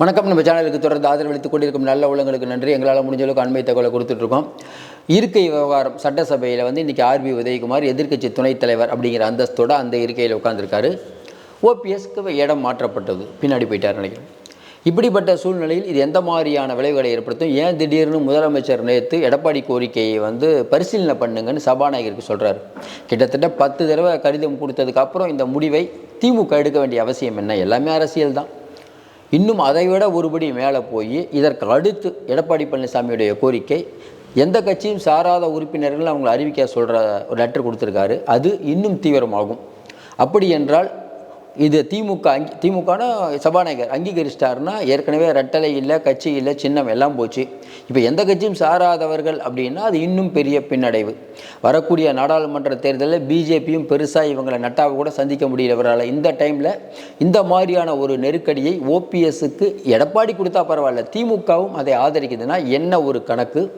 வணக்கம். நம்ம சேனலுக்கு தொடர்ந்து ஆதரவளித்து கொண்டிருக்கும் நல்ல உள்ளங்களுக்கு நன்றி. எங்களால் முடிஞ்ச அளவுக்கு அண்மை தகவலை கொடுத்துட்ருக்கோம். இருக்கை விவகாரம் சட்டசபையில் வந்து இன்றைக்கி ஆர்பி உதயகுமார் எதிர்க்கட்சி துணைத் தலைவர் அப்படிங்கிற அந்தஸ்தோடு அந்த இருக்கையில் உட்காந்துருக்காரு ஓபிஎஸ்க்கு இடம் மாற்றப்பட்டது. பின்னாடி போயிட்டார் நினைக்கிறேன். இப்படிப்பட்ட சூழ்நிலையில் இது எந்த மாதிரியான விளைவுகளை ஏற்படுத்தும்? ஏன் திடீர்னு முதலமைச்சர் நேற்று எடப்பாடி கோரிக்கையை வந்து பரிசீலனை பண்ணுங்கன்னு சபாநாயகருக்கு சொல்கிறார் கிட்டத்தட்ட பத்து தடவை கடிதம் கொடுத்ததுக்கப்புறம் இந்த முடிவை திமுக எடுக்க வேண்டிய அவசியம் என்ன? எல்லாமே அரசியல் தான் இன்னும் அதைவிட ஒருபடி மேலே போய் இதற்கு அடுத்து எடப்பாடி பழனிசாமியுடைய கோரிக்கை எந்த கட்சியும் சாராத உறுப்பினர்கள் அவங்களை அறிவிக்க சொல்கிற ஒரு லெட்டர் கொடுத்துருக்காரு. அது இன்னும் தீவிரமாகும். அப்படி என்றால் இது திமுக அங்கி திமுகனா சபாநாயகர் அங்கீகரிச்சிட்டாருன்னா ஏற்கனவே ரெட்டலை இல்லை கட்சி இல்லை சின்னம் எல்லாம் போச்சு. இப்போ எந்த கட்சியும் சாராதவர்கள் அப்படின்னா அது இன்னும் பெரிய பின்னடைவு. வரக்கூடிய நாடாளுமன்ற தேர்தலில் பிஜேபியும் பெருசாக இவங்களை நட்டாவை கூட சந்திக்க முடியல. இவரால் இந்த டைமில் இந்த மாதிரியான ஒரு நெருக்கடியை ஓபிஎஸ்க்கு எடப்பாடி கொடுத்தா பரவாயில்ல. திமுகவும் அதை ஆதரிக்குதுன்னா என்ன ஒரு கணக்கு?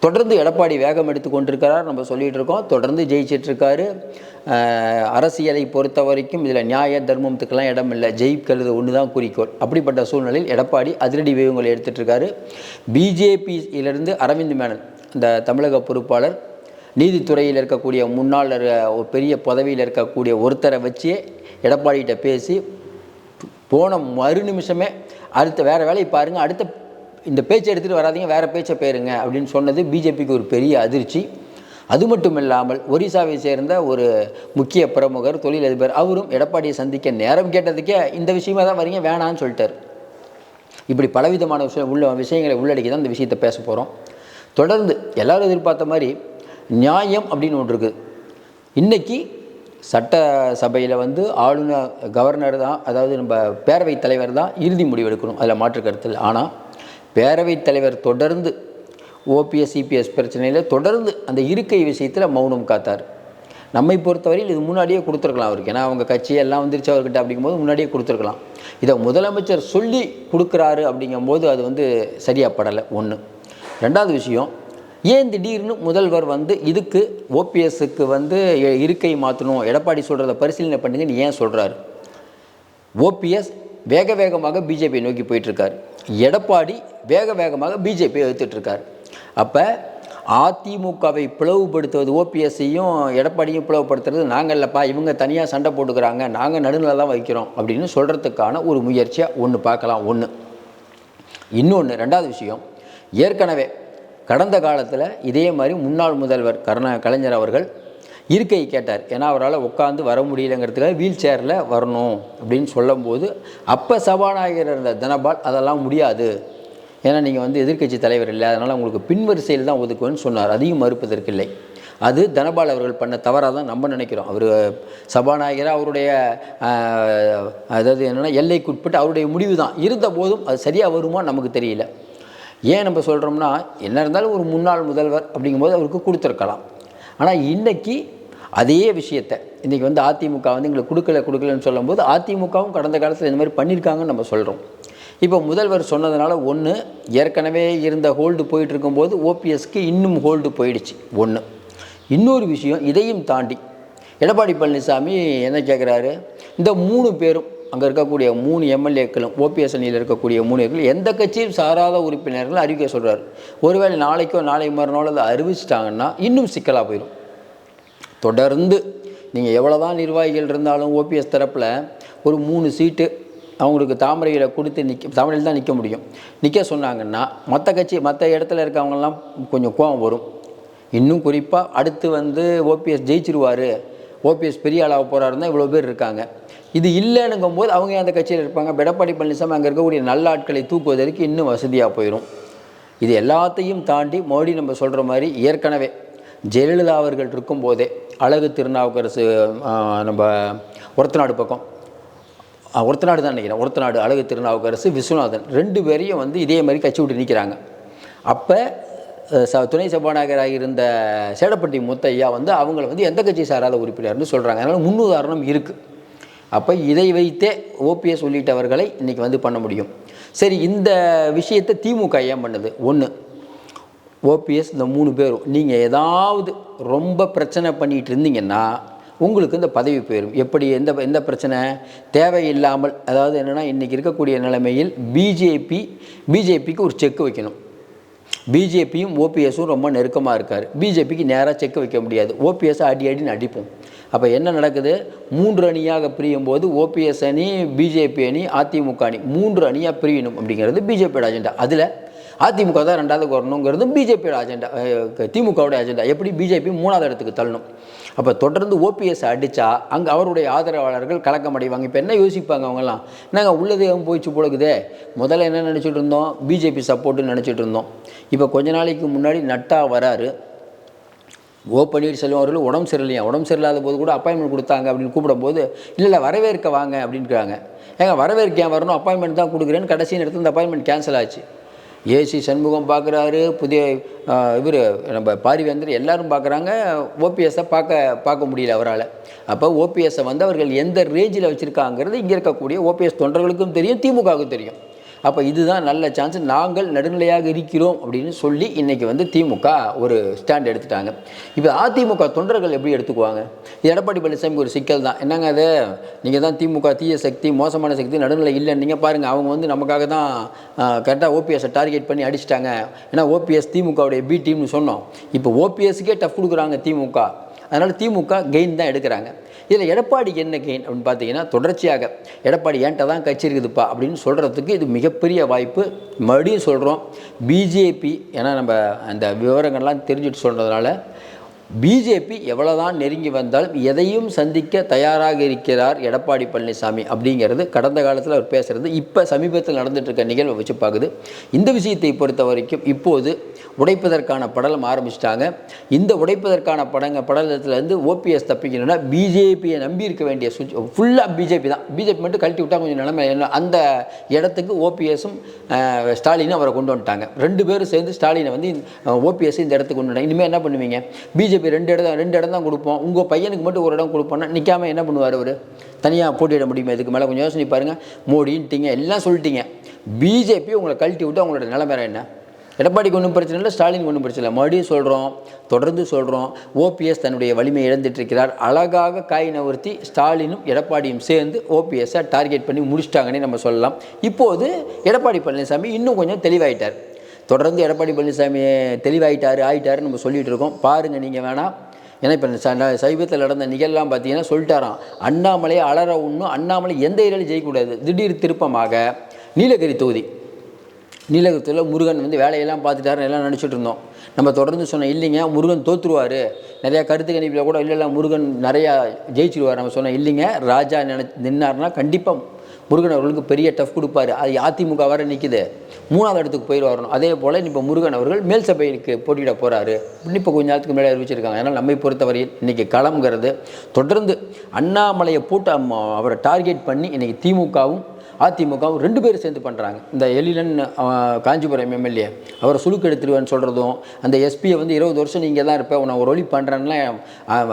தொடர்ந்து எடப்பாடி வேகம் எடுத்து கொண்டிருக்கிறார் நம்ம சொல்லிகிட்டு இருக்கோம். தொடர்ந்து ஜெயிச்சிட்ருக்காரு. அரசியலை பொறுத்த வரைக்கும் இதில் நியாய தர்மத்துக்கெல்லாம் இடம் இல்லை. ஜெயிக்கிறது ஒன்று தான் குறிக்கோள். அப்படிப்பட்ட சூழ்நிலையில் எடப்பாடி அதிரடி வேகங்களை எடுத்துட்ருக்காரு. பிஜேபியிலிருந்து அரவிந்த் மேனன் இந்த தமிழக பொறுப்பாளர் நீதித்துறையில் இருக்கக்கூடிய முன்னாள் இருக்க- ஒரு பெரிய பதவியில் இருக்கக்கூடிய ஒருத்தரை வச்சே எடப்பாடிகிட்ட பேசி போன மறு நிமிஷமே அடுத்த வேறு வேலையை பாருங்கள் அடுத்த இந்த பேச்சை எடுத்துகிட்டு வராதிங்க வேறு பேச்சை பேருங்க அப்படின்னு சொன்னது பிஜேபிக்கு ஒரு பெரிய அதிர்ச்சி. அது மட்டும் இல்லாமல் ஒரிசாவை சேர்ந்த ஒரு முக்கிய பிரமுகர் தொழிலதிபர் அவரும் எடப்பாடியை சந்திக்க நேரம் கேட்டதுக்கே இந்த விஷயமா தான் வரீங்க வேணான்னு சொல்லிட்டார். இப்படி பலவிதமான விஷயம் உள்ள விஷயங்களை உள்ளடக்கி தான் இந்த விஷயத்தை பேச போகிறோம் தொடர்ந்து எல்லாரும் எதிர்பார்த்த மாதிரி நியாயம் அப்படின்னு ஒன்று இருக்குது இன்றைக்கி சட்ட சபையில் வந்து ஆளுநர் கவர்னர் தான் அதாவது நம்ம பேரவைத் தலைவர் தான் இறுதி முடிவு எடுக்கணும். அதில் மாற்று கருத்தில் ஆனால் பேரவைத் தலைவர் தொடர்ந்து ஓபிஎஸ் சிபிஎஸ் பிரச்சனையில் தொடர்ந்து அந்த இருக்கை விஷயத்தில் மௌனம் காத்தார். நம்மை பொறுத்தவரையில் இது முன்னாடியே கொடுத்துருக்கலாம் அவருக்கு. ஏன்னா அவங்க கட்சியெல்லாம் வந்துருச்சு அவர்கிட்ட அப்படிங்கும்போது முன்னாடியே கொடுத்துருக்கலாம். இதை முதலமைச்சர் சொல்லி கொடுக்குறாரு அப்படிங்கும்போது அது வந்து சரியாக படலை. ஒன்று ரெண்டாவது விஷயம் ஏன் திடீர்னு முதல்வர் வந்து இதுக்கு ஓபிஎஸ்க்கு வந்து எ- இருக்கை மாற்றணும் எடப்பாடி சொல்கிறத பரிசீலனை பண்ணுங்கன்னு ஏன் சொல்கிறாரு ஓபிஎஸ் வேக வேகமாக பிஜேபியை நோக்கி போயிட்டுருக்கார் எடப்பாடி வேக வேகமாக பிஜேபியை எதிர்த்துட்ருக்கார் அப்போ அதிமுகவை பிளவுபடுத்துவது ஓபிஎஸ்ஸையும் எடப்பாடியும் பிளவுபடுத்துறது நாங்கள் இல்லைப்பா இவங்க தனியாக சண்டை போட்டுக்கிறாங்க நாங்கள் நடுநிலை தான் வைக்கிறோம் அப்படின்னு சொல்கிறதுக்கான ஒரு முயற்சியாக ஒன்று பார்க்கலாம் ஒன்று இன்னொன்று ரெண்டாவது விஷயம் ஏற்கனவே கடந்த காலத்தில் இதே மாதிரி முன்னாள் முதல்வர் கருணா கலைஞர் அவர்கள் இருக்கை கேட்டார். ஏன்னா அவரால் உட்காந்து வர முடியலங்கிறதுக்காக வீல் சேரில் வரணும் அப்படின்னு சொல்லும்போது அப்போ சபாநாயகர் இருந்த தனபால் அதெல்லாம் முடியாது. ஏன்னா நீங்கள் வந்து எதிர்க்கட்சி தலைவர் இல்லை. அதனால் உங்களுக்கு பின்வரிசையில் தான் ஒதுக்குவேன்னு சொன்னார். அதையும் மறுப்பதற்கில்லை அது தனபால் அவர்கள் பண்ண தவறாக தான் நம்ம நினைக்கிறோம். அவர் சபாநாயகராக அவருடைய அதாவது என்னென்னா எல்லைக்குட்பட்டு அவருடைய முடிவு தான். இருந்த போதும் அது சரியாக வருமா நமக்கு தெரியல. ஏன் நம்ம சொல்கிறோம்னா என்ன இருந்தாலும் ஒரு முன்னாள் முதல்வர் அப்படிங்கும்போது அவருக்கு கொடுத்துருக்கலாம். ஆனால் இன்னைக்கு அதே விஷயத்தை இன்றைக்கி வந்து அதிமுக வந்து எங்களுக்கு கொடுக்கல கொடுக்கலன்னு சொல்லும்போது அதிமுகவும் கடந்த காலத்தில் இந்த மாதிரி பண்ணியிருக்காங்கன்னு நம்ம சொல்கிறோம் இப்போ முதல்வர் சொன்னதுனால ஒன்று ஏற்கனவே இருந்த ஹோல்டு போயிட்டு இருக்கும்போது ஓபிஎஸ்க்கு இன்னும் ஹோல்டு போயிடுச்சு ஒன்று இன்னொரு விஷயம் இதையும் தாண்டி எடப்பாடி பழனிசாமி என்ன கேட்குறாரு இந்த மூணு பேரும் அங்கே இருக்கக்கூடிய மூணு எம்எல்ஏக்களும் ஓபிஎஸ் அணியில் இருக்கக்கூடிய மூணு பேர்கள் எந்த கட்சியும் சாராத உறுப்பினர்கள் அறிவிக்க சொல்கிறார் ஒருவேளை நாளைக்கோ நாளை மறுநாள் அதை அறிவிச்சிட்டாங்கன்னா இன்னும் சிக்கலாக போயிடும் தொடர்ந்து நீங்கள் எவ்வளோ தான் நிர்வாகிகள் இருந்தாலும் ஓபிஎஸ் தரப்பில் ஒரு மூணு சீட்டு அவங்களுக்கு தாமரையில் கொடுத்து நிற்க தாமரையில் தான் நிற்க முடியும். நிற்க சொன்னாங்கன்னா மற்ற கட்சி மற்ற இடத்துல இருக்கவங்கெல்லாம் கொஞ்சம் கோபம் வரும். இன்னும் குறிப்பாக அடுத்து வந்து ஓபிஎஸ் ஜெயிச்சிருவார். ஓபிஎஸ் பெரிய ஆளாக போகிறாருன்னா இவ்வளோ பேர் இருக்காங்க. இது இல்லைன்னுங்கும் போது அவங்க அந்த கட்சியில் இருப்பாங்க? எடப்பாடி பழனிசாமி அங்கே இருக்கக்கூடிய நல்ல ஆட்களை தூக்குவதற்கு இன்னும் வசதியாக போயிடும் இது எல்லாத்தையும் தாண்டி மோடி நம்ம சொல்கிற மாதிரி ஏற்கனவே ஜெயலலிதா அவர்கள் இருக்கும்போதே அழகு திருநாவுக்கரசு நம்ம ஒருத்தநாடு பக்கம் ஒருத்த ஒருத்தநாடு தான் நினைக்கிறேன். ஒருத்தநாடு அழகு திருநாவுக்கரசு விஸ்வநாதன். ரெண்டு பேரையும் வந்து இதே மாதிரி கட்சி விட்டு நிற்கிறாங்க அப்போ ச துணை சபாநாயகராக இருந்த சேடப்பட்டி முத்தையா வந்து அவங்கள வந்து எந்த கட்சி சாராத உறுப்பினர்னு சொல்கிறாங்க அதனால் முன்னுதாரணம் இருக்குது அப்போ இதை வைத்தே ஓபிஎஸ் உள்ளிட்டவர்களை இன்றைக்கி வந்து பண்ண முடியும். சரி இந்த விஷயத்தை திமுக ஏன் பண்ணுது? ஒன்று ஓபிஎஸ் இந்த மூணு பேரும் நீங்கள் ஏதாவது ரொம்ப பிரச்சனை பண்ணிகிட்டு இருந்தீங்கன்னா உங்களுக்கு இந்த பதவி போயிடும் எப்படி எந்த எந்த பிரச்சனை? தேவையில்லாமல் அதாவது என்னென்னா இன்றைக்கி இருக்கக்கூடிய நிலைமையில் பிஜேபி பிஜேபிக்கு ஒரு செக் வைக்கணும். பிஜேபியும் ஓபிஎஸும் ரொம்ப நெருக்கமாக இருக்கார். பிஜேபிக்கு நேராக செக் வைக்க முடியாது. ஓபிஎஸ் அடி அடின்னு அடிப்போம். அப்போ என்ன நடக்குது? மூன்று அணியாக பிரியும் போது ஓபிஎஸ் அணி பிஜேபி அணி அதிமுக அணி. மூன்று அணியாக பிரியணும் அப்படிங்கிறது பிஜேபியோட அஜெண்டா அதில் அதிமுக தான் ரெண்டாவது வரணுங்கிறது பிஜேபியோட அஜெண்டா திமுகவோட அஜெண்டா எப்படி? பிஜேபி மூணாவது இடத்துக்கு தள்ளணும். அப்போ தொடர்ந்து ஓபிஎஸ் அடித்தா அங்கே அவருடைய ஆதரவாளர்கள் கலக்கம் அடைவாங்க. இப்போ என்ன யோசிப்பாங்க அவங்கெல்லாம்? நாங்கள் உள்ளதே போயிடுச்சு போலக்குதே? முதல்ல என்ன நினச்சிட்டு இருந்தோம்? பிஜேபி சப்போர்ட்டுன்னு நினச்சிட்டு இருந்தோம். இப்போ கொஞ்ச நாளைக்கு முன்னாடி நட்டா வராரு. ஓ பன்னீர்செல்வம் அவர்கள் உடம்பு சரியில்லையா? உடம்பு சரியில்லாத போது கூட அப்பாயின்மெண்ட் கொடுத்தாங்க அப்படின்னு கூப்பிடும்போது இல்லை இல்லை வரவேற்க வாங்க அப்படின்றாங்க. ஏங்க வரவேற்க ஏன் வரணும்? அப்பாயின்மெண்ட் தான் கொடுக்குறேன்னு கடைசி நேரத்தில் இந்த அப்பாயின்மெண்ட் கேன்சல் ஆச்சு. ஏசி சண்முகம் பார்க்குறாரு புதிய இவர் நம்ம பாரிவேந்தர் எல்லாரும் பார்க்குறாங்க ஓபிஎஸ்ஸை பார்க்க பார்க்க முடியல அவரால். அப்போ ஓபிஎஸ்ஸை வந்து அவர்கள் எந்த ரேஞ்சில் வச்சுருக்காங்கிறது இங்கே இருக்கக்கூடிய ஓபிஎஸ் தொண்டர்களுக்கும் தெரியும் திமுகவுக்கும் தெரியும். அப்போ இதுதான் நல்ல சான்ஸ் நாங்கள் நடுநிலையாக இருக்கிறோம் அப்படின்னு சொல்லி இன்றைக்கி வந்து திமுக ஒரு ஸ்டாண்ட் எடுத்துட்டாங்க. இப்போ அதிமுக தொண்டர்கள் எப்படி எடுத்துக்குவாங்க? இது எடப்பாடி பழனிசாமி ஒரு சிக்கல் தான். என்னங்க அது? நீங்கள் தான் திமுக தீய சக்தி மோசமான சக்தி நடுநிலை இல்லைன்னு நீங்கள் பாருங்கள் அவங்க வந்து நமக்காக தான் கரெக்டாக ஓபிஎஸ்ஸை டார்கெட் பண்ணி அடிச்சிட்டாங்க. ஏன்னா ஓபிஎஸ் திமுகவுடைய பி டீம்னு சொன்னோம். இப்போ ஓபிஎஸ்க்கே டஃப் கொடுக்குறாங்க திமுக. அதனால் திமுக கெயின் தான் எடுக்கிறாங்க. இதில் எடப்பாடி என்ன கெயின் அப்படின்னு பார்த்தீங்கன்னா தொடர்ச்சியாக எடப்பாடி ஏன்ட்ட தான் கட்சி இருக்குதுப்பா அப்படின்னு சொல்கிறதுக்கு இது மிகப்பெரிய வாய்ப்பு. மறுபடியும் சொல்கிறோம் பிஜேபி ஏன்னா நம்ம அந்த விவரங்கள்லாம் தெரிஞ்சுட்டு சொல்கிறதுனால பிஜேபி எவ்வளோதான் நெருங்கி வந்தாலும் எதையும் சந்திக்க தயாராக இருக்கிறார் எடப்பாடி பழனிசாமி அப்படிங்கிறது கடந்த காலத்தில் அவர் பேசுகிறது இப்போ சமீபத்தில் நடந்துகிட்ருக்க இருக்க நிகழ்வை வச்சு பார்க்குது. இந்த விஷயத்தை பொறுத்த வரைக்கும் இப்போது உடைப்பதற்கான படலம் ஆரம்பிச்சிட்டாங்க. இந்த உடைப்பதற்கான படங்க படலத்துலேருந்து ஓபிஎஸ் தப்பிக்கணும்னா பிஜேபியை நம்பி இருக்க வேண்டிய சுவிட்ச் ஃபுல்லாக பிஜேபி தான். பிஜேபி மட்டும் கழட்டி விட்டால் கொஞ்சம் நிலைமை என்ன? அந்த இடத்துக்கு ஓபிஎஸும் ஸ்டாலினும் அவரை கொண்டு வந்துட்டாங்க. ரெண்டு பேரும் சேர்ந்து ஸ்டாலினை வந்து ஓபிஎஸ் இந்த இடத்துக்கு கொண்டு வந்தாங்க இனிமேல் என்ன பண்ணுவீங்க? பிஜேபி ரெண்டு இடம் ரெண்டு இடம் தான் கொடுப்போம். உங்கள் பையனுக்கு மட்டும் ஒரு இடம் கொடுப்போம்னா நிற்காம என்ன பண்ணுவார் அவர்? தனியாக போட்டியிட முடியுமா? இதுக்கு மேலே கொஞ்சம் யோசனை பாருங்கள் மோடின்ட்டிங்க எல்லாம் சொல்லிட்டீங்க. பிஜேபி உங்களை கழட்டி விட்டு அவங்களோட நிலைமை என்ன? எடப்பாடிக்கு ஒன்றும் பிரச்சனை இல்லை ஸ்டாலின் ஒன்றும் பிரச்சனை இல்லை. மறுபடியும் சொல்கிறோம் தொடர்ந்து சொல்கிறோம் ஓபிஎஸ் தன்னுடைய வலிமையை இழந்துட்டு இருக்கிறார் அழகாக காய் நவர்த்தி ஸ்டாலினும் எடப்பாடியும் சேர்ந்து ஓபிஎஸ்ஸை டார்கெட் பண்ணி முடிச்சிட்டாங்கன்னே நம்ம சொல்லலாம். இப்போது எடப்பாடி பழனிசாமி இன்னும் கொஞ்சம் தெளிவாயிட்டார். தொடர்ந்து எடப்பாடி பழனிசாமி தெளிவாயிட்டார் ஆயிட்டாருன்னு நம்ம சொல்லிகிட்டு இருக்கோம். பாருங்கள் நீங்கள் வேணாம் ஏன்னா இப்போ சைவத்தில் நடந்த நிகழ்லாம் பார்த்தீங்கன்னா சொல்லிட்டாராம். அண்ணாமலையை அலற ஒன்றும் அண்ணாமலை எந்த ஏரியாலும் ஜெயிக்கக்கூடாது. திடீர் திருப்பமாக நீலகிரி தொகுதி. நீலகத்தில் முருகன் வந்து வேலையெல்லாம் பார்த்துட்டாரு எல்லாம் நினச்சிட்டு இருந்தோம். நம்ம தொடர்ந்து சொன்னோம் இல்லைங்க முருகன் தோற்றுருவார் நிறையா கருத்து கணிப்பில் கூட இல்லை இல்லை முருகன் நிறையா ஜெயிச்சிருவார். நம்ம சொன்னோம் இல்லைங்க ராஜா நினை நின்னார்னா கண்டிப்பாக முருகன் அவர்களுக்கு பெரிய டஃப் கொடுப்பாரு. அது அதிமுக வர நிற்குது மூணாவது இடத்துக்கு போயிட்டு வரணும். அதே போல் இப்போ முருகன் அவர்கள் மேல் சபைக்கு போட்டியிட போகிறாரு இப்போ கொஞ்ச நேரத்துக்கு மேலே அறிவிச்சிருக்காங்க. அதனால் நம்மை பொறுத்தவரையில் இன்றைக்கி களம்ங்கிறது தொடர்ந்து அண்ணாமலையை போட்டு அவரை டார்கெட் பண்ணி இன்றைக்கி திமுகவும் அதிமுகவும் ரெண்டு பேரும் சேர்ந்து பண்ணுறாங்க இந்த எழிலன் காஞ்சிபுரம் எம்எல்ஏ அவரை சுழுக்கு எடுத்துருவேன்னு சொல்கிறதும் அந்த எஸ்பியை வந்து இருபது வருஷம் நீங்கள் தான் இருப்பேன் உன்னை ஒரு ஒளி பண்ணுறேன்லாம்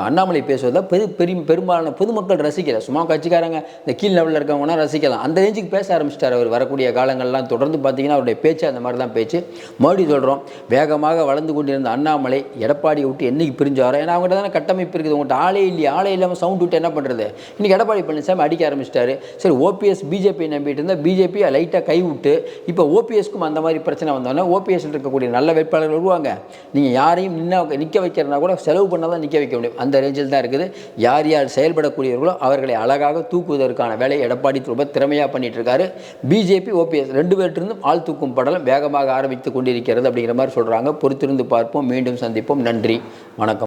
அண்ணாமலை பேசுவதை பெரு பெரிய பெரும்பாலான பொதுமக்கள் ரசிக்கல. சும்மா கட்சிக்காரங்க இந்த கீழ் லெவலில் இருக்கவங்கன்னா ரசிக்கலாம். அந்த ரேஞ்சுக்கு பேச ஆரம்பிச்சிட்டார் அவர். வரக்கூடிய காலங்கள்லாம் தொடர்ந்து பார்த்தீங்கன்னா அவருடைய பேச்சு அந்த மாதிரி தான் பேச்சு. மறுபடியும் சொல்கிறோம் வேகமாக வளர்ந்து கொண்டிருந்த அண்ணாமலை எடப்பாடியை விட்டு என்னைக்கு பிரிஞ்சாரோ? ஏன்னா அவங்கள்ட்ட தானே கட்டமைப்பு இருக்குது. உங்கள்கிட்ட ஆளே இல்லையா. ஆளே இல்லாமல் சவுண்ட் விட்டு என்ன பண்ணுறது இன்றைக்கி எடப்பாடி பழனிசாமி அடிக்க ஆரம்பிச்சிட்டாரு. சரி ஓபிஎஸ் பிஜேபி நம்பிட்டு இருந்தால் பிஜேபி லைட்டாக கைவிட்டு இப்போ ஓபிஎஸ்க்கும் அந்த மாதிரி பிரச்சனை வந்தோடனே ஓபிஎஸ்ல இருக்கக்கூடிய நல்ல வேட்பாளர்கள் வருவாங்க. நீங்கள் யாரையும் நின்ன நிற்க வைக்கிறனா கூட செலவு பண்ணால் தான் நிற்க வைக்க முடியும். அந்த ரேஞ்சில் தான் இருக்குது. யார் யார் செயல்படக்கூடியவர்களோ அவர்களை அழகாக தூக்குவதற்கான வேலையை எடப்பாடி ரொம்ப திறமையாக பண்ணிட்டு இருக்காரு. பிஜேபி ஓபிஎஸ் ரெண்டு பேர்ட்டிருந்தும் ஆள் தூக்கும் படலம் வேகமாக ஆரம்பித்து கொண்டிருக்கிறது அப்படிங்கிற மாதிரி சொல்கிறாங்க பொறுத்திருந்து பார்ப்போம். மீண்டும் சந்திப்போம். நன்றி. வணக்கம்.